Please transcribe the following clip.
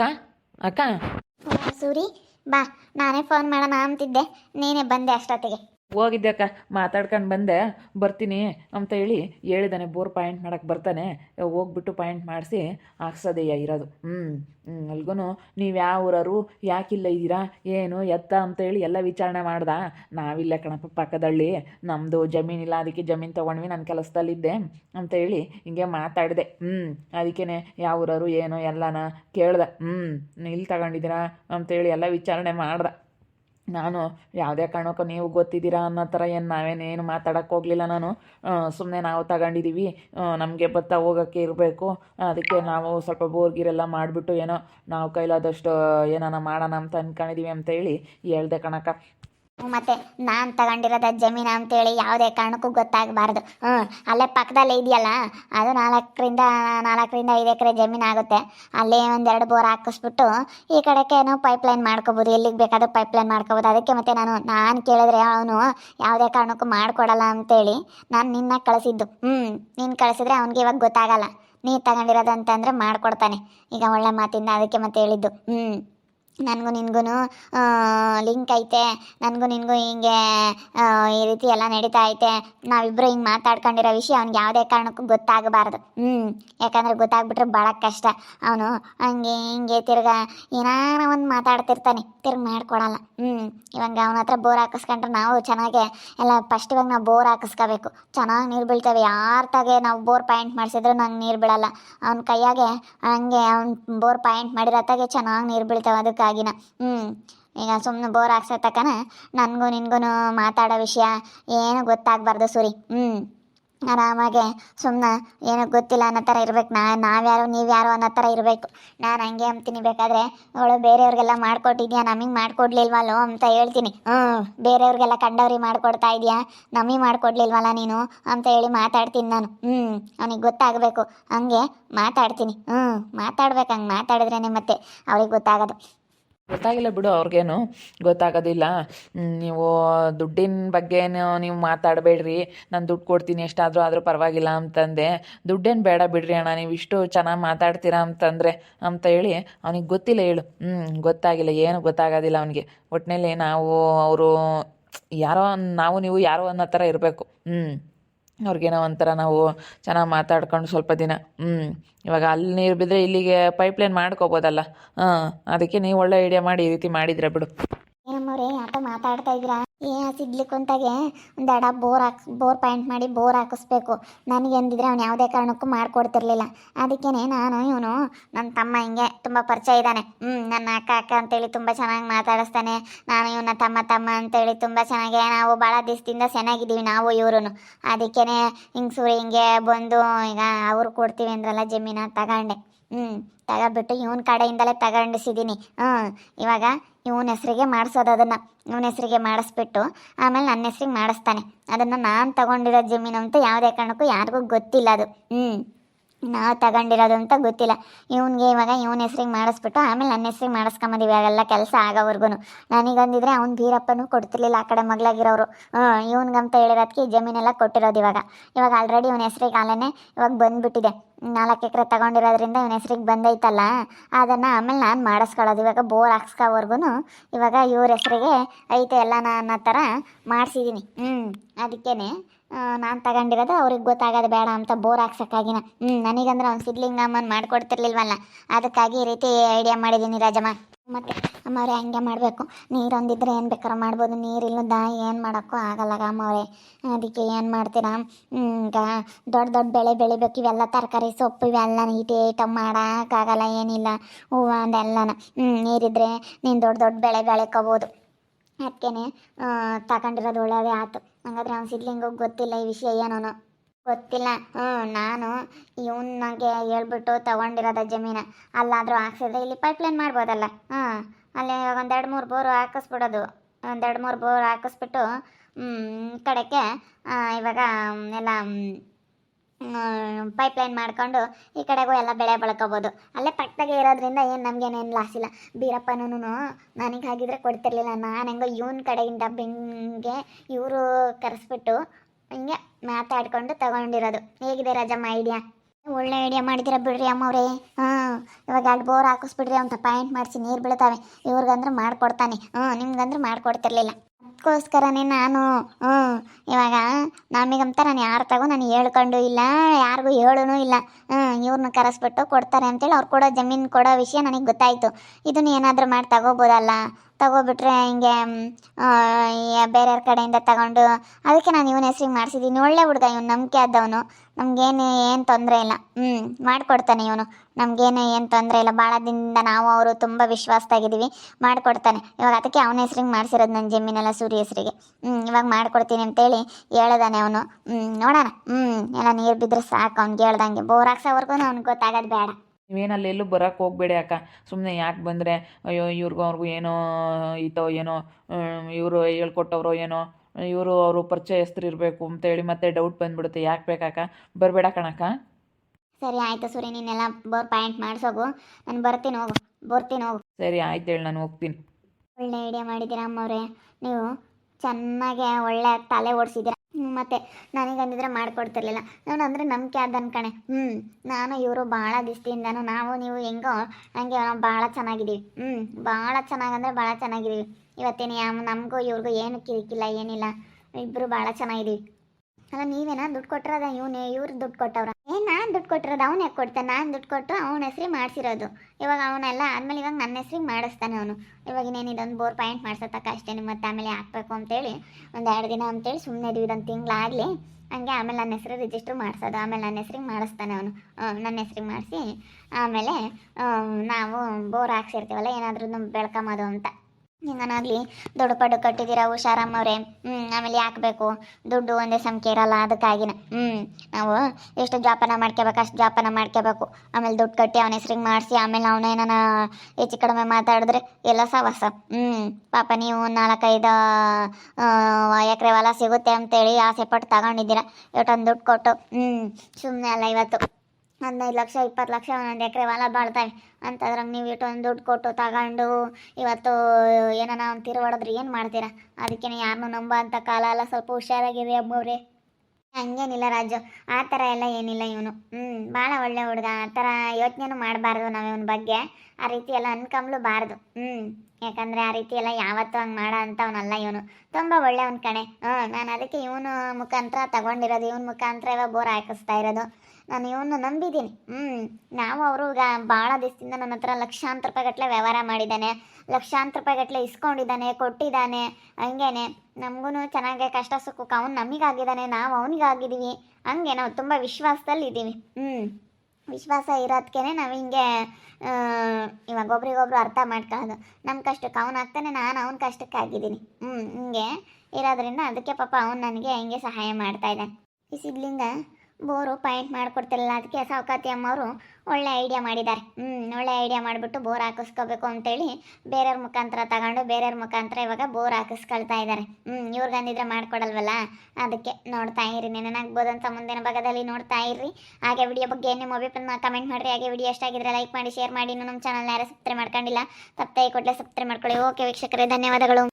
ಅಕ್ಕ? ಅಕ್ಕ? ಸೂರಿ ಬಾ ನಾನೇ ಫೋನ್ ಮಾಡೋಣ ಅಂತಿದ್ದೆ. ನೀನೇ ಬಂದೆ ಅಷ್ಟೊತ್ತಿಗೆ. ಹೋಗಿದ್ದೆ ಅಕ್ಕ, ಮಾತಾಡ್ಕೊಂಡು ಬಂದೆ. ಬರ್ತೀನಿ ಅಂತ ಹೇಳಿ ಹೇಳಿದಾನೆ ಬೋರ್ ಪಾಯಿಂಟ್ ಮಾಡಕ್ಕೆ ಬರ್ತಾನೆ. ಹೋಗ್ಬಿಟ್ಟು ಪಾಯಿಂಟ್ ಮಾಡಿಸಿ ಹಾಕ್ಸೋದೆಯ ಇರೋದು. ಹ್ಞೂ ಹ್ಞೂ ಅಲ್ಗೂ ನೀವು ಯಾವ ಊರರು ಯಾಕಿಲ್ಲ ಇದ್ದೀರಾ, ಏನು, ಎತ್ತ ಅಂತ ಹೇಳಿ ಎಲ್ಲ ವಿಚಾರಣೆ ಮಾಡ್ದ. ನಾವಿಲ್ಲ ಕಣಪ್ಪ ಪಕ್ಕದಳ್ಳಿ. ನಮ್ಮದು ಜಮೀನಿಲ್ಲ ಅದಕ್ಕೆ ಜಮೀನು ತೊಗೊಂಡ್ವಿ, ನಾನು ಕೆಲಸದಲ್ಲಿದ್ದೆ ಅಂತ ಹೇಳಿ ಹಿಂಗೆ ಮಾತಾಡಿದೆ. ಹ್ಞೂ ಅದಕ್ಕೇ ಯಾವ ಊರರು ಏನು ಎಲ್ಲನ ಕೇಳ್ದೆ. ಹ್ಞೂ ಇಲ್ಲಿ ತಗೊಂಡಿದ್ದೀರಾ ಅಂತೇಳಿ ಎಲ್ಲ ವಿಚಾರಣೆ ಮಾಡ್ದೆ. ನಾನು ಯಾವುದೇ ಕಾರಣಕ್ಕೂ ನೀವು ಗೊತ್ತಿದ್ದೀರಾ ಅನ್ನೋ ಥರ ಏನು ನಾವೇನೇನು ಮಾತಾಡೋಕ್ಕೆ ಹೋಗಲಿಲ್ಲ ನಾನು. ಸುಮ್ಮನೆ ನಾವು ತಗೊಂಡಿದ್ದೀವಿ. ನಮಗೆ ಭತ್ತ ಹೋಗೋಕ್ಕೆ ಇರಬೇಕು. ಅದಕ್ಕೆ ನಾವು ಸ್ವಲ್ಪ ಬೋರ್ಗಿರೆಲ್ಲ ಮಾಡಿಬಿಟ್ಟು ಏನೋ ನಾವು ಕೈಲಾದಷ್ಟು ಏನಾನ ಮಾಡೋಣ ಅಂತ ಅಂದ್ಕೊಂಡಿದ್ದೀವಿ ಅಂತ ಹೇಳಿ ಹೇಳ್ದೆ ಕಣಕ್ಕ. ಮತ್ತೆ ನಾನು ತಗೊಂಡಿರೋದ ಜಮೀನು ಅಂತೇಳಿ ಯಾವುದೇ ಕಾರಣಕ್ಕೂ ಗೊತ್ತಾಗಬಾರ್ದು. ಹ್ಞೂ, ಅಲ್ಲೇ ಪಕ್ಕದಲ್ಲೇ ಇದೆಯಲ್ಲ, ಅದು ನಾಲ್ಕರಿಂದ ನಾಲ್ಕರಿಂದ ಐದು ಎಕರೆ ಜಮೀನು ಆಗುತ್ತೆ. ಅಲ್ಲೇ ಒಂದೆರಡು ಬೋರ್ ಹಾಕಿಸ್ಬಿಟ್ಟು ಈ ಕಡೆಗೆ ಪೈಪ್ ಲೈನ್ ಮಾಡ್ಕೋಬೋದು, ಎಲ್ಲಿಗೆ ಬೇಕಾದ್ರೂ ಪೈಪ್ಲೈನ್ ಮಾಡ್ಕೋಬೋದು. ಅದಕ್ಕೆ ಮತ್ತೆ ನಾನು ನಾನು ಕೇಳಿದ್ರೆ ಅವನು ಯಾವುದೇ ಕಾರಣಕ್ಕೂ ಮಾಡಿಕೊಡಲ್ಲ ಅಂತೇಳಿ ನಾನು ನಿನ್ನ ಕಳಿಸಿದ್ದು. ಹ್ಞೂ, ನೀನು ಕಳಿಸಿದ್ರೆ ಅವನಿಗೆ ಇವಾಗ ಗೊತ್ತಾಗಲ್ಲ. ನೀ ತಗೊಂಡಿರೋದು ಅಂತಂದರೆ ಮಾಡ್ಕೊಡ್ತಾನೆ. ಈಗ ಒಳ್ಳೆ ಮಾತಿಂದ ಅದಕ್ಕೆ ಮತ್ತೆ ಹೇಳಿದ್ದು. ಹ್ಞೂ. ನನಗೂ ನಿನಗೂ ಲಿಂಕ್ ಐತೆ. ನನಗೂ ನಿನಗೂ ಹಿಂಗೆ ಈ ರೀತಿ ಎಲ್ಲ ನಡೀತಾ ಐತೆ. ನಾವಿಬ್ಬರು ಹಿಂಗೆ ಮಾತಾಡ್ಕೊಂಡಿರೋ ವಿಷಯ ಅವ್ನಿಗೆ ಯಾವುದೇ ಕಾರಣಕ್ಕೂ ಗೊತ್ತಾಗಬಾರ್ದು. ಹ್ಞೂ ಯಾಕಂದ್ರೆ ಗೊತ್ತಾಗ್ಬಿಟ್ರೆ ಭಾಳ ಕಷ್ಟ. ಅವನು ಹಂಗೆ ಹಿಂಗೆ ತಿರ್ಗಾ ಏನಾರ ಒಂದು ಮಾತಾಡ್ತಿರ್ತಾನೆ. ತಿರ್ಗಿ ಮಾಡ್ಕೊಡಲ್ಲ ಹ್ಞೂ ಇವಾಗ ಅವನ ಹತ್ರ ಬೋರ್ ಹಾಕಿಸ್ಕೊಂಡ್ರೆ ನಾವು ಚೆನ್ನಾಗೆ ಎಲ್ಲ ಫಸ್ಟ್ ಇವಾಗ ನಾವು ಬೋರ್ ಹಾಕಿಸ್ಕೋಬೇಕು. ಚೆನ್ನಾಗಿ ನೀರು ಬೀಳ್ತೇವೆ. ಯಾರ ತಾಗೆ ನಾವು ಬೋರ್ ಪಾಯಿಂಟ್ ಮಾಡಿಸಿದ್ರು ನಂಗೆ ನೀರು ಬೀಳಲ್ಲ. ಅವ್ನ ಕೈಯಾಗೆ ಹಂಗೆ ಅವ್ನು ಬೋರ್ ಪಾಯಿಂಟ್ ಮಾಡಿರತ್ತಾಗೆ ಚೆನ್ನಾಗಿ ನೀರು ಬೀಳ್ತಾವೆ. ಅದಕ್ಕಾಗಿನ ಹ್ಞೂ ಈಗ ಸುಮ್ಮನೆ ಬೋರ್ ಹಾಕ್ಸತಕ್ಕನ ನನಗೂ ನಿನ್ಗೂ ಮಾತಾಡೋ ವಿಷಯ ಏನು ಗೊತ್ತಾಗಬಾರ್ದು ಸುರಿ. ಹ್ಞೂ ಆರಾಮಾಗೆ ಸುಮ್ಮನೆ ಏನು ಗೊತ್ತಿಲ್ಲ ಅನ್ನೋ ಥರ ಇರ್ಬೇಕು. ನಾ, ನಾವ್ಯಾರು, ನೀವ್ಯಾರು ಅನ್ನೋ ಥರ ಇರಬೇಕು. ನಾನು ಹಂಗೆ ಅಂತೀನಿ ಬೇಕಾದ್ರೆ, ಅವಳು ಬೇರೆಯವ್ರಿಗೆಲ್ಲ ಮಾಡ್ಕೊಟ್ಟಿದ್ಯಾ? ನಮಗೆ ಮಾಡ್ಕೊಡ್ಲಿಲ್ವಲ್ಲೋ ಅಂತ ಹೇಳ್ತೀನಿ. ಹ್ಞೂ ಬೇರೆಯವ್ರಿಗೆಲ್ಲ ಕಂಡವ್ರಿಗೆ ಮಾಡ್ಕೊಡ್ತಾ ಇದೆಯಾ? ನಮಗೆ ಮಾಡ್ಕೊಡ್ಲಿಲ್ವಲ್ಲ ನೀನು ಅಂತ ಹೇಳಿ ಮಾತಾಡ್ತೀನಿ ನಾನು. ಹ್ಞೂ ಅವನಿಗೆ ಗೊತ್ತಾಗಬೇಕು. ಹಂಗೆ ಮಾತಾಡ್ತೀನಿ. ಹ್ಞೂ ಮಾತಾಡ್ಬೇಕು ಹಂಗೆ ಮಾತಾಡಿದ್ರೇ ಮತ್ತೆ ಅವ್ರಿಗೆ ಗೊತ್ತಾಗೋದು. ಗೊತ್ತಾಗಿಲ್ಲ ಬಿಡು, ಅವ್ರಿಗೇನು ಗೊತ್ತಾಗೋದಿಲ್ಲ. ನೀವು ದುಡ್ಡಿನ ಬಗ್ಗೆನು ನೀವು ಮಾತಾಡಬೇಡ್ರಿ. ನಾನು ದುಡ್ಡು ಕೊಡ್ತೀನಿ, ಎಷ್ಟಾದರೂ ಆದರೂ ಪರವಾಗಿಲ್ಲ ಅಂತಂದೆ. ದುಡ್ಡೇನು ಬೇಡ ಬಿಡ್ರಿ ಅಣ್ಣ, ನೀವು ಇಷ್ಟು ಚೆನ್ನಾಗಿ ಮಾತಾಡ್ತೀರಾ ಅಂತಂದರೆ ಅಂತ ಹೇಳಿ ಅವನಿಗೆ ಗೊತ್ತಿಲ್ಲ, ಹೇಳು. ಹ್ಞೂ ಗೊತ್ತಾಗಿಲ್ಲ, ಏನು ಗೊತ್ತಾಗೋದಿಲ್ಲ ಅವನಿಗೆ. ಒಟ್ಟಿನಲ್ಲಿ ನಾವು ಅವರು ಯಾರೋ, ನಾವು ನೀವು ಯಾರೋ ಅನ್ನೋ ಥರ ಇರಬೇಕು. ಹ್ಞೂ ಅವ್ರಿಗೇನೋ ಒಂಥರ ನಾವು ಚೆನ್ನಾಗಿ ಮಾತಾಡ್ಕೊಂಡು ಸ್ವಲ್ಪ ದಿನ ಹ್ಞೂ ಇವಾಗ ಅಲ್ಲಿ ನೀರು ಬಿದ್ದರೆ ಇಲ್ಲಿಗೆ ಪೈಪ್ಲೈನ್ ಮಾಡ್ಕೋಬೋದಲ್ಲ. ಹಾಂ, ಅದಕ್ಕೆ ನೀವು ಒಳ್ಳೆ ಐಡಿಯಾ ಮಾಡಿ ಈ ರೀತಿ ಮಾಡಿದ್ರೆ ಬಿಡು. ಏನಮ್ಮವ್ರೆ ಮಾತಾಡ್ತಾ ಇದ್ದೀರಾ? ಏ ಸಿಗ್ಲಿಕ್ಕೆ ಕುಂತಾಗೆ? ಒಂದು ಅಡ ಬೋರ್ ಹಾಕ್, ಬೋರ್ ಪಾಯಿಂಟ್ ಮಾಡಿ ಬೋರ್ ಹಾಕಿಸ್ಬೇಕು. ನನಗೆ ಅಂದಿದ್ರೆ ಅವ್ನು ಯಾವುದೇ ಕಾರಣಕ್ಕೂ ಮಾಡಿಕೊಡ್ತಿರ್ಲಿಲ್ಲ. ಅದಕ್ಕೇನೆ ನಾನು ಇವನು ನನ್ನ ತಮ್ಮ ಹಿಂಗೆ ತುಂಬ ಪರಿಚಯ ಇದ್ದಾನೆ. ಹ್ಞೂ ನನ್ನ ಅಕ್ಕ ಅಕ್ಕ ಅಂತೇಳಿ ತುಂಬ ಚೆನ್ನಾಗಿ ಮಾತಾಡಿಸ್ತಾನೆ. ನಾನು ಇವನ ತಮ್ಮ ತಮ್ಮ ಅಂತೇಳಿ ತುಂಬ ಚೆನ್ನಾಗಿ ನಾವು ಭಾಳ ದಿವಸದಿಂದ ಚೆನ್ನಾಗಿದ್ದೀವಿ ನಾವು ಇವರು ಅದಕ್ಕೇನೆ ಹಿಂಗೆ ಸೂರ್ಯ ಹಿಂಗೆ ಬಂದು ಈಗ ಅವ್ರು ಕೊಡ್ತೀವಿ ಅಂದ್ರಲ್ಲ ಜಮೀನ ತಗೊಂಡೆ. ಹ್ಞೂ ತಗೊಬಿಟ್ಟು ಇವನ ಕಡೆಯಿಂದಲೇ ತಗೊಂಡಿಸಿದ್ದೀನಿ ಹ್ಞೂ ಇವಾಗ ಇವನ ಹೆಸರಿಗೆ ಮಾಡಿಸೋದು ಅದನ್ನು. ಇವನ ಹೆಸರಿಗೆ ಮಾಡಿಸ್ಬಿಟ್ಟು ಆಮೇಲೆ ನನ್ನ ಹೆಸ್ರಿಗೆ ಮಾಡಿಸ್ತಾನೆ. ಅದನ್ನು ನಾನು ತಗೊಂಡಿರೋ ಜಮೀನು ಅಂತ ಯಾವುದೇ ಕಾರಣಕ್ಕೂ ಯಾರಿಗೂ ಗೊತ್ತಿಲ್ಲ ಅದು. ಹ್ಞೂ ನಾವು ತಗೊಂಡಿರೋದು ಅಂತ ಗೊತ್ತಿಲ್ಲ. ಇವನಿಗೆ ಇವಾಗ ಇವನ ಹೆಸ್ರಿಗೆ ಮಾಡಿಸ್ಬಿಟ್ಟು ಆಮೇಲೆ ನನ್ನ ಹೆಸ್ರಿಗೆ ಮಾಡಿಸ್ಕೊಂಬಂದಿವಿ ಇವಾಗೆಲ್ಲ ಕೆಲಸ ಆಗೋವರೆಗೂ ನನಗಂದಿದ್ರೆ ಅವ್ನು ಬೀರಪ್ಪನೂ ಕೊಡ್ತಿರ್ಲಿಲ್ಲ ಆ ಕಡೆ ಮಗಳಾಗಿರೋರು ಇವನಿಗೆ ಅಂತ ಹೇಳಿರೋದಕ್ಕೆ ಜಮೀನೆಲ್ಲ ಕೊಟ್ಟಿರೋದು ಇವಾಗ. ಇವಾಗ ಆಲ್ರೆಡಿ ಇವನ ಹೆಸ್ರಿಗೆ ಆಲೇನೇ ಇವಾಗ ಬಂದ್ಬಿಟ್ಟಿದೆ. ನಾಲ್ಕು ಎಕರೆ ತಗೊಂಡಿರೋದ್ರಿಂದ ಇವನ ಹೆಸ್ರಿಗೆ ಬಂದೈತಲ್ಲ, ಅದನ್ನು ಆಮೇಲೆ ನಾನು ಮಾಡಿಸ್ಕೊಳ್ಳೋದು. ಇವಾಗ ಬೋರ್ ಹಾಕ್ಸ್ಕೋವರ್ಗು ಇವಾಗ ಇವ್ರ ಹೆಸ್ರಿಗೆ ಐತೆ ಎಲ್ಲ ಅನ್ನೋ ಥರ ಮಾಡಿಸಿದ್ದೀನಿ ಹ್ಞೂ ಅದಕ್ಕೇನೆ ನಾನು ತಗೊಂಡಿರೋದು ಅವ್ರಿಗೆ ಗೊತ್ತಾಗೋದು ಬೇಡ ಅಂತ ಬೋರ್ ಹಾಕ್ಸೋಕ್ಕಾಗಿನ ಹ್ಞೂ ನನಗಂದ್ರೆ ಅವ್ನು ಸಿದ್ಲಿಂಗ ನಮ್ಮನ್ನು ಮಾಡ್ಕೊಡ್ತಿರ್ಲಿಲ್ವಲ್ಲ? ಅದಕ್ಕಾಗಿ ಈ ರೀತಿ ಐಡಿಯಾ ಮಾಡಿದ್ದೀನಿ ರಾಜಮ್ಮ. ಮತ್ತೆ ಅಮ್ಮವ್ರೆ ಹಂಗೆ ಮಾಡಬೇಕು. ನೀರೊಂದಿದ್ರೆ ಏನು ಬೇಕಾದ್ರೂ ಮಾಡ್ಬೋದು. ನೀರಿಲ್ಲದ ಏನು ಮಾಡೋಕ್ಕೂ ಆಗಲ್ಲ ಅಮ್ಮವ್ರೆ ಅದಕ್ಕೆ ಏನು ಮಾಡ್ತೀರಾ? ಈಗ ದೊಡ್ಡ ದೊಡ್ಡ ಬೆಳೆ ಬೆಳಿಬೇಕು. ಇವೆಲ್ಲ ತರಕಾರಿ, ಸೊಪ್ಪು ಇವೆಲ್ಲ ನೀಟ್ ಐಟಮ್ ಮಾಡೋಕ್ಕಾಗಲ್ಲ ಏನಿಲ್ಲ. ಹೂವು ಅದೆಲ್ಲನ. ಹ್ಞೂ ನೀರಿದ್ರೆ ನೀನು ದೊಡ್ಡ ದೊಡ್ಡ ಬೆಳೆ ಬೆಳ್ಕೋಬೋದು. ಅದಕ್ಕೇ ತಗೊಂಡಿರೋದು ಒಳ್ಳೆಯದೇ ಆಯ್ತು ಹಂಗಾದ್ರೆ ಅವ್ನು ಸಿದ್ಲಿಂಗ ಗೊತ್ತಿಲ್ಲ ಈ ವಿಷಯ ಏನೋನು? ಗೊತ್ತಿಲ್ಲ. ಹ್ಞೂ ನಾನು ಇವನಿಗೆ ಹೇಳ್ಬಿಟ್ಟು ತಗೊಂಡಿರೋದ ಜಮೀನು. ಅಲ್ಲಾದರೂ ಹಾಕ್ಸಿದ್ರೆ ಇಲ್ಲಿ ಪೈಪ್ಲೈನ್ ಮಾಡ್ಬೋದಲ್ಲ. ಹಾಂ ಅಲ್ಲಿ ಒಂದೆರಡು ಮೂರು ಬೋರು ಹಾಕಿಸ್ಬಿಡೋದು. ಒಂದೆರಡು ಮೂರು ಬೋರ್ ಹಾಕಿಸ್ಬಿಟ್ಟು ಕಡೆಗೆ ಇವಾಗ, ಎಲ್ಲ ಪೈಪ್ಲೈನ್ ಮಾಡ್ಕೊಂಡು ಈ ಕಡೆಗೂ ಎಲ್ಲ ಬೆಳೆ ಬೆಳ್ಕೊಬೋದು. ಅಲ್ಲೇ ಪಕ್ಕದಾಗೆ ಇರೋದ್ರಿಂದ ಏನು ನಮಗೇನೇನು ಲಾಸ್ ಇಲ್ಲ. ಬೀರಪ್ಪನೂ ನನಗೆ ಹಾಗಿದ್ರೆ ಕೊಡ್ತಿರ್ಲಿಲ್ಲ. ನಾನು ಹೆಂಗೋ ಇವನ ಕಡೆಯಿಂದ ಬೆಂಗೆ ಇವರು ಕರೆಸ್ಬಿಟ್ಟು ಹಿಂಗೆ ಮಾತಾಡ್ಕೊಂಡು ತಗೊಂಡಿರೋದು. ಹೇಗಿದೆ ರಾಜಮ್ಮ ಐಡಿಯಾ ಒಳ್ಳೆ ಐಡಿಯಾ ಮಾಡಿದಿರ ಬಿಡ್ರಿ ಅಮ್ಮವ್ರೆ. ಹಾಂ ಇವಾಗ ಎರಡು ಬೋರ್ ಹಾಕಿಸ್ಬಿಡ್ರಿ ಅಂತ ಪಾಯಿಂಟ್ ಮಾಡಿಸಿ ನೀರು ಬೀಳ್ತಾವೆ. ಇವ್ರಿಗಂದ್ರೆ ಮಾಡ್ಕೊಡ್ತಾನೆ. ಹ್ಞೂ ನಿಮ್ಗಂದ್ರೆ ಮಾಡ್ಕೊಡ್ತಿರ್ಲಿಲ್ಲ. ಅದಕ್ಕೋಸ್ಕರನೇ ನಾನು ಹ್ಞೂ ಇವಾಗ ನಮಗಂತ ನಾನು ಯಾರ ತಗೋ ನಾನು ಹೇಳ್ಕೊಂಡು ಇಲ್ಲ, ಯಾರಿಗೂ ಹೇಳೂ ಇಲ್ಲ. ಹ್ಞೂ ಇವ್ರನ್ನ ಕರೆಸ್ಬಿಟ್ಟು ಕೊಡ್ತಾರೆ ಅಂತೇಳಿ ಅವ್ರು ಕೊಡೋ ಜಮೀನು ಕೊಡೋ ವಿಷಯ ನನಗೆ ಗೊತ್ತಾಯಿತು. ಇದನ್ನ ಏನಾದರೂ ಮಾಡಿ ತಗೋಬೋದಲ್ಲ? ತಗೋಬಿಟ್ರೆ ಹಿಂಗೆ ಬೇರೆಯವ್ರ ಕಡೆಯಿಂದ ತಗೊಂಡು ಅದಕ್ಕೆ ನಾನು ಇವನ ಹೆಸ್ರಿಗೆ ಮಾಡಿಸಿದ್ದೀನಿ ಒಳ್ಳೆ ಹುಡುಗ, ಇವನು ನಂಬಿಕೆ ಆದವನು. ನಮಗೇನು ಏನು ತೊಂದರೆ ಇಲ್ಲ. ಹ್ಞೂ ಮಾಡಿಕೊಡ್ತಾನೆ ಇವನು. ನಮಗೇನು ಏನು ತೊಂದರೆ ಇಲ್ಲ. ಭಾಳ ದಿನದಿಂದ ನಾವು ಅವರು ತುಂಬ ವಿಶ್ವಾಸದಾಗಿದ್ದೀವಿ. ಮಾಡಿಕೊಡ್ತಾನೆ. ಇವಾಗ ಅದಕ್ಕೆ ಅವನ ಹೆಸ್ರಿಗೆ ಮಾಡಿಸಿರೋದು ನನ್ನ ಜಮೀನೆಲ್ಲ ಸೂರ್ಯ ಹೆಸರಿಗೆ. ಹ್ಞೂ ಇವಾಗ ಮಾಡಿಕೊಡ್ತೀನಿ ಅಂತೇಳಿ ಹೇಳ್ದಾನೆ ಅವನು. ಹ್ಞೂ ನೋಡೋಣ. ಹ್ಞೂ ಎಲ್ಲ ನೀರು ಬಿದ್ದರೆ ಸಾಕು. ಅವ್ನಿಗೆ ಹೇಳ್ದಂಗೆ. ಬೋರ್ ಹಾಕ್ಸೋವರೆಗೂ ಅವ್ನಿಗೆ ಗೊತ್ತಾಗೋದು ಬೇಡ. ನೀವೇನು ಅಲ್ಲೆಲ್ಲೂ ಬರೋಕ್ಕೆ ಹೋಗಬೇಡಿ ಅಕ್ಕ. ಸುಮ್ಮನೆ ಯಾಕೆ ಬಂದರೆ ಅಯ್ಯೋ ಇವ್ರಿಗೂ ಅವ್ರಿಗೂ ಏನೋ ಈತೋ ಏನೋ ಇವರು ಹೇಳ್ಕೊಟ್ಟವ್ರೋ ಏನೋ ಇವರು ಅವರು ಪರಿಚಯಸ್ಥರು ಇರಬೇಕು ಅಂತೇಳಿ ಮತ್ತೆ ಡೌಟ್ ಬಂದ್ಬಿಡುತ್ತೆ. ಯಾಕೆ ಬೇಕಾಕ ಬರಬೇಡ ಕಣಕ್ಕ. ಸರಿ ಆಯಿತು ಸರಿ ನೀನೆಲ್ಲ ಬೋರ್ ಪಾಯಿಂಟ್ ಮಾಡಿಸೋಗು. ನಾನು ಬರ್ತೀನಿ ಹೋಗು. ಬರ್ತೀನಿ ಹೋಗು. ಸರಿ ಆಯ್ತು ಹೇಳಿ ನಾನು ಹೋಗ್ತೀನಿ. ಒಳ್ಳೆ ಐಡಿಯಾ ಮಾಡಿದ್ದೀರಾ ಅಮ್ಮವ್ರೆ. ನೀವು ಚೆನ್ನಾಗೆ ಒಳ್ಳೆ ತಲೆ ಓಡಿಸಿದ್ದೀರ. ಮತ್ತು ನನಗಂದಿದ್ರೆ ಮಾಡಿಕೊಡ್ತಿರ್ಲಿಲ್ಲ. ನಾನು ಅಂದರೆ ನಂಬಿಕೆ ಆದ ಅನ್ಕಣೆ ಹ್ಞೂ ನಾನು ಇವರು ಭಾಳ ದಿಷ್ಟಿಯಿಂದನೂ ನಾವು, ನೀವು ಹೆಂಗೋ, ಹಂಗೆ ನಾವು ಭಾಳ ಚೆನ್ನಾಗಿದ್ದೀವಿ. ಹ್ಞೂ ಭಾಳ ಚೆನ್ನಾಗಂದ್ರೆ ಭಾಳ ಚೆನ್ನಾಗಿದ್ದೀವಿ. ಇವತ್ತೇನು ಯಾವ ನಮಗೂ ಇವ್ರಿಗೂ ಏನು ಕಿರಿಕಿಲ್ಲ, ಏನಿಲ್ಲ. ಇಬ್ಬರು ಭಾಳ ಚೆನ್ನಾಗಿದ್ದೀವಿ. ಅಲ್ಲ, ನೀವೇನ ದುಡ್ಡು ಕೊಟ್ಟರೆ ಅದ ಇವನೇ, ಇವ್ರು ದುಡ್ಡು ಕೊಟ್ಟವ್ರ? ದುಡ್ಡು ಕೊಟ್ಟಿರೋದು ಅವ್ನು ಯಾಕೆ ಕೊಡ್ತಾನೆ? ನಾನು ದುಡ್ಡು ಕೊಟ್ಟು ಅವನ ಹೆಸ್ರಿಗೆ ಮಾಡಿಸಿರೋದು. ಇವಾಗ ಅವನೆಲ್ಲ ಆದಮೇಲೆ ಇವಾಗ ನನ್ನ ಹೆಸ್ರಿಗೆ ಮಾಡಿಸ್ತಾನೆ ಅವನು. ಇವಾಗ ಇನ್ನೇನು ಇದೊಂದು ಬೋರ್ ಪಾಯಿಂಟ್ ಮಾಡ್ಸೋತಕ್ಕ ಅಷ್ಟೇ ಮತ್ತೆ ಆಮೇಲೆ ಹಾಕ್ಬೇಕು ಅಂತೇಳಿ, ಒಂದು ಎರಡು ದಿನ ಅಂತೇಳಿ ಸುಮ್ಮನೆ ಇದೊಂದು ತಿಂಗಳಾಗಲಿ. ಹಂಗೆ ಆಮೇಲೆ ನನ್ನ ಹೆಸ್ರು ರಿಜಿಸ್ಟ್ರ್ ಮಾಡಿಸೋದು. ಆಮೇಲೆ ನನ್ನ ಹೆಸ್ರಿಗೆ ಮಾಡಿಸ್ತಾನೆ ಅವನು. ನನ್ನ ಹೆಸ್ರಿಗೆ ಮಾಡಿಸಿ, ಆಮೇಲೆ ನಾವು ಬೋರ್ ಹಾಕ್ಸಿರ್ತೀವಲ್ಲ ಏನಾದರೂ ಬೆಳ್ಕೊಂಬೋದು ಅಂತ. ಹಿಂಗನಾಗಲಿ ದೊಡ್ಡ ಪಡ್ಡು ಕಟ್ಟಿದ್ದೀರಾ ಹುಷಾರಮ್ಮವ್ರೆ ಹ್ಞೂ ಆಮೇಲೆ ಯಾಕೆ ಬೇಕು? ದುಡ್ಡು ಒಂದೇ ಸಂಖ್ಯೆ ಇರಲ್ಲ, ಅದಕ್ಕಾಗಿನ. ಹ್ಞೂ ನಾವು ಎಷ್ಟು ಜೋಪಾನ ಮಾಡ್ಕೋಬೇಕು ಅಷ್ಟು ಜೋಪಾನ ಮಾಡ್ಕೋಬೇಕು ಆಮೇಲೆ ದುಡ್ಡು ಕಟ್ಟಿ ಅವನ ಹೆಸ್ರಿಗೆ ಮಾಡಿಸಿ, ಆಮೇಲೆ ಅವನೇನ ಹೆಚ್ಚು ಕಡಿಮೆ ಮಾತಾಡಿದ್ರೆ ಎಲ್ಲ ಸವಾಸ. ಹ್ಞೂ ಪಾಪ ನೀವು ನಾಲ್ಕೈದು ಎಕರೆ ಹೊಲ ಸಿಗುತ್ತೆ ಅಂತೇಳಿ ಆಸೆ ಪಟ್ಟು ತಗೊಂಡಿದ್ದೀರ. ಎಷ್ಟೊಂದು ದುಡ್ಡು ಕೊಟ್ಟು. ಹ್ಞೂ ಸುಮ್ಮನೆ ಅಲ್ಲ ಇವತ್ತು. ಹದಿನೈದು ಲಕ್ಷ, ಇಪ್ಪತ್ತು ಲಕ್ಷ, ಒಂದೊಂದು ಎಕರೆ ಹೊಲ ಬಾಳ್ತಾವೆ. ಅಂತದ್ರಂಗೆ ನೀವು ಇಷ್ಟೊಂದು ದುಡ್ಡು ಕೊಟ್ಟು ತಗೊಂಡು ಇವತ್ತು ಏನಾನ ಒಂದು ತಿರುವಾಡಿದ್ರೆ ಏನು ಮಾಡ್ತೀರಾ? ಅದಕ್ಕೆ ಯಾರನ್ನೂ ನಂಬೋ ಅಂಥ ಕಾಲ ಎಲ್ಲ ಸ್ವಲ್ಪ ಹುಷಾರಾಗಿದೆ ಅಮ್ಮವ್ರೆ. ಹಂಗೇನಿಲ್ಲ ರಾಜು, ಆ ಥರ ಎಲ್ಲ ಏನಿಲ್ಲ ಇವನು. ಹ್ಞೂ ಭಾಳ ಒಳ್ಳೆ ಹುಡುಗ. ಆ ಥರ ಯೋಚನೆನೂ ಮಾಡಬಾರ್ದು ನಾವು ಇವನ ಬಗ್ಗೆ. ಆ ರೀತಿ ಎಲ್ಲ ಅನ್ಕೊಂಬ್ಲೂಬಾರ್ದು. ಹ್ಞೂ ಯಾಕಂದರೆ ಆ ರೀತಿ ಎಲ್ಲ ಯಾವತ್ತೂ ಹಂಗೆ ಮಾಡೋ ಅಂಥವನಲ್ಲ ಇವನು. ತುಂಬ ಒಳ್ಳೆಯವನ ಕಣೆ. ಹ್ಞೂ ನಾನು ಅದಕ್ಕೆ ಇವನು ಮುಖಾಂತರ ತಗೊಂಡಿರೋದು. ಇವನ ಮುಖಾಂತರ ಇವಾಗ ಬೋರ್ ಹಾಕಿಸ್ತಾ ಇರೋದು. ನಾನು ಇವನ್ನ ನಂಬಿದ್ದೀನಿ. ಹ್ಞೂ ನಾವು ಅವರು ಭಾಳ ದಿವಸದಿಂದ ನನ್ನ ಹತ್ರ ಲಕ್ಷಾಂತರ ರೂಪಾಯಿ ಗಟ್ಟಲೆ ವ್ಯವಹಾರ ಮಾಡಿದ್ದಾನೆ. ಲಕ್ಷಾಂತರ ರೂಪಾಯಿ ಗಟ್ಟಲೆ ಇಸ್ಕೊಂಡಿದ್ದಾನೆ, ಕೊಟ್ಟಿದ್ದಾನೆ, ಹಂಗೇನೆ. ನಮಗೂ ಚೆನ್ನಾಗೆ ಕಷ್ಟ ಸುಖಕ್ಕೆ ಅವ್ನು ನಮಗಾಗಿದ್ದಾನೆ, ನಾವು ಅವನಿಗಾಗಿದ್ದೀವಿ. ಹಂಗೆ ನಾವು ತುಂಬ ವಿಶ್ವಾಸದಲ್ಲಿ ಇದ್ದೀವಿ ಹ್ಞೂ ವಿಶ್ವಾಸ ಇರೋದಕ್ಕೇ ನಾವು ಹಿಂಗೆ ಇವಾಗ ಒಬ್ರಿಗೊಬ್ರು ಅರ್ಥ ಮಾಡ್ಕೊಳ್ಳೋದು. ನಮ್ಮ ಕಷ್ಟಕ್ಕೆ ಅವನಾಗ್ತಾನೆ ನಾನು ಅವನ ಕಷ್ಟಕ್ಕೆ ಆಗಿದ್ದೀನಿ. ಹ್ಞೂ ಹಿಂಗೆ ಇರೋದ್ರಿಂದ ಅದಕ್ಕೆ ಪಾಪ ಅವನು ನನಗೆ ಹಿಂಗೆ ಸಹಾಯ ಮಾಡ್ತಾ ಇದ್ದಾನೆ. ಈ ಸಿದ್ಲಿಂಗ ಬೋರು ಪಾಯಿಂಟ್ ಮಾಡಿಕೊಡ್ತಿರಲಿಲ್ಲ ಅದಕ್ಕೆ ಸಾವುಕಾತಿ ಅಮ್ಮವರು ಒಳ್ಳೆ ಐಡಿಯಾ ಮಾಡಿದ್ದಾರೆ. ಹ್ಞೂ ಒಳ್ಳೆ ಐಡಿಯಾ ಮಾಡಿಬಿಟ್ಟು ಬೋರ್ ಹಾಕಿಸ್ಕೋಬೇಕು ಅಂತೇಳಿ ಬೇರೆಯವ್ರ ಮುಖಾಂತರ ತಗೊಂಡು ಬೇರೆಯವ್ರ ಮುಖಾಂತರ ಇವಾಗ ಬೋರ್ ಹಾಕಿಸ್ಕೊಳ್ತಾ ಇದ್ದಾರೆ. ಹ್ಞೂ ಇವ್ರಿಗಂದಿದ್ರೆ ಮಾಡ್ಕೊಡಲ್ವಲ್ಲ? ಅದಕ್ಕೆ ನೋಡ್ತಾ ಇರಿ ನೆನನಾಗ್ಬೋದು ಅಂತ ಮುಂದಿನ ಭಾಗದಲ್ಲಿ ನೋಡ್ತಾ ಇರ್ರಿ. ಹಾಗೆ ವಿಡಿಯೋ ಬಗ್ಗೆ ನಿಮ್ಮ ಅಭಿಪ್ರಾಯ ಕಮೆಂಟ್ ಮಾಡಿರಿ. ಹಾಗೆ ವಿಡಿಯೋ ಎಷ್ಟಾಗಿದ್ರೆ ಲೈಕ್ ಮಾಡಿ ಶೇರ್ ಮಾಡಿ. ನಮ್ಮ ಚಾನಲ್ ಯಾರು ಸಬ್ಸ್ಕ್ರೈಬ್ ಮಾಡ್ಕೊಂಡಿಲ್ಲ ತಪ್ಪೇ ಕೊಟ್ಟಲೆ ಸಬ್ಸ್ಕ್ರೈಬ್ ಮಾಡ್ಕೊಳ್ಳಿ. ಓಕೆ ವೀಕ್ಷಕರೇ, ಧನ್ಯವಾದಗಳು.